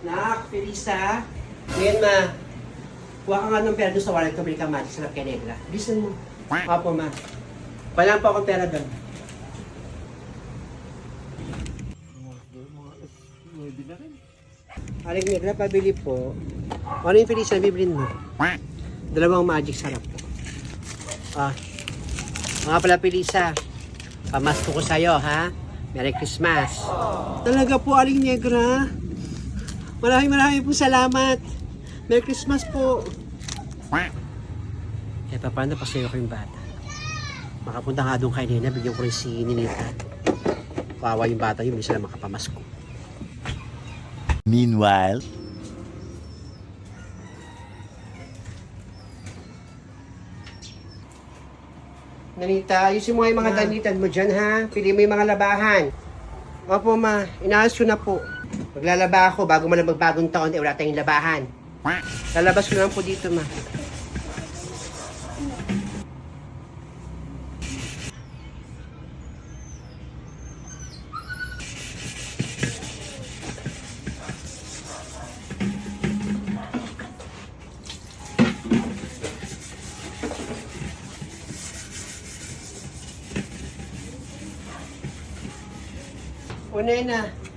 Nak, Felisa. Ngayon ma, kuha ka nga ng pera doon sa wallet ko, bili ka magic sarap kay Negra. Bilisan mo. Apo ma. Wala pa akong pera doon. Aling Negra, pabili po. Ano yung Felisa na bibilin mo? Dalawang magic sarap po. Ah. Mga pala Felisa, pamasko ko sa'yo ha. Merry Christmas. Talaga po, Aling Negra. Maraming maraming po salamat. Merry Christmas po. Eh, paano pa sa'yo ko yung bata? Makapunta nga doon kay Nina, bigyan ko rin si Ninita. Kawawa yung bata yun, hindi sila makapamasko. Meanwhile, Nanita, ayusin mo nga yung mga damitan mo dyan ha. Pili mo yung mga labahan. Opo ma, inaayos ko na po. Maglalaba ako bago man magbagong taon, eh wala tayong labahan. Lalabas ko naman po dito ma. Una na.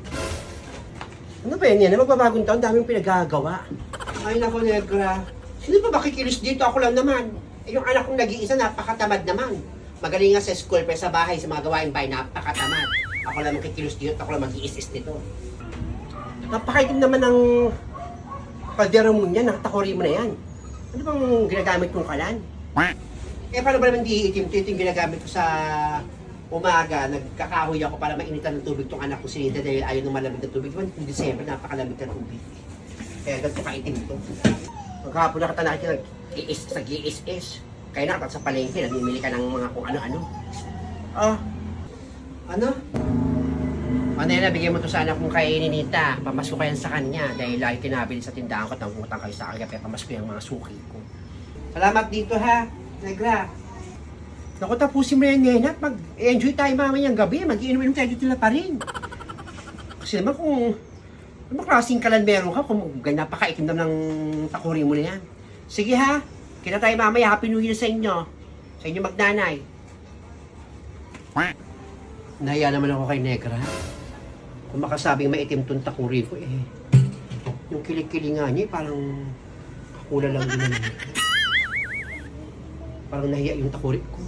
Ano ba yan yan? Magbabagong taon, daming pinagagawa. Ay nako, Negra. Sino pa makikilos dito? Ako lang naman. Eh, yung anak kong nag-iisa, napakatamad naman. Magaling nga sa school, pero sa bahay, sa mga gawain bahay, napakatamad. Ako lang makikilos dito, ako lang mag-iis-is nito. Napakaitim naman ng kaldero mo niyan, nakatakori mo na yan. Ano bang ginagamit mong kalan? Eh, paano ba naman di itim? Ito yung ginagamit ko sa umaga. Nagkakahoy ako para mainitan ng tubig tong anak ko si Nita dahil ayaw ng malamig na tubig. Diba, yung December, napakalamig na tubig. Kaya ganito kaitim ito. Maghapon na kita nakita nag-iis, nag-iis-is. Kaya nakatat sa palengke, namimili ka ng mga kung ano-ano. Ah, ano? Ano yan, nabigyan mo to sa anak kong kay Ninita. Pamasko ka yan sa kanya dahil lagi kinabili sa tindahan ko. Tangutang kayo sa akin, kaya pamasko yung mga suki ko. Salamat dito ha, Negra. Naku, tapusin mo yan ngayon at mag-enjoy tayo mamayang gabi. Mag-iinom tayo dito na pa rin. Kasi naman kung ano ba klaseng kalan meron ka, kung ganyan napakaitim na ng takuri mo na yan. Sige ha, kita tayo mamaya. Happy New Year sa inyo. Sa inyo magnanay. Nahiya naman ako kay Negra. Kung makasabing maitim tong takuri ko eh. Yung kilig-kilig nga niya eh, parang kakula lang din. Parang nahiya yung takuri ko.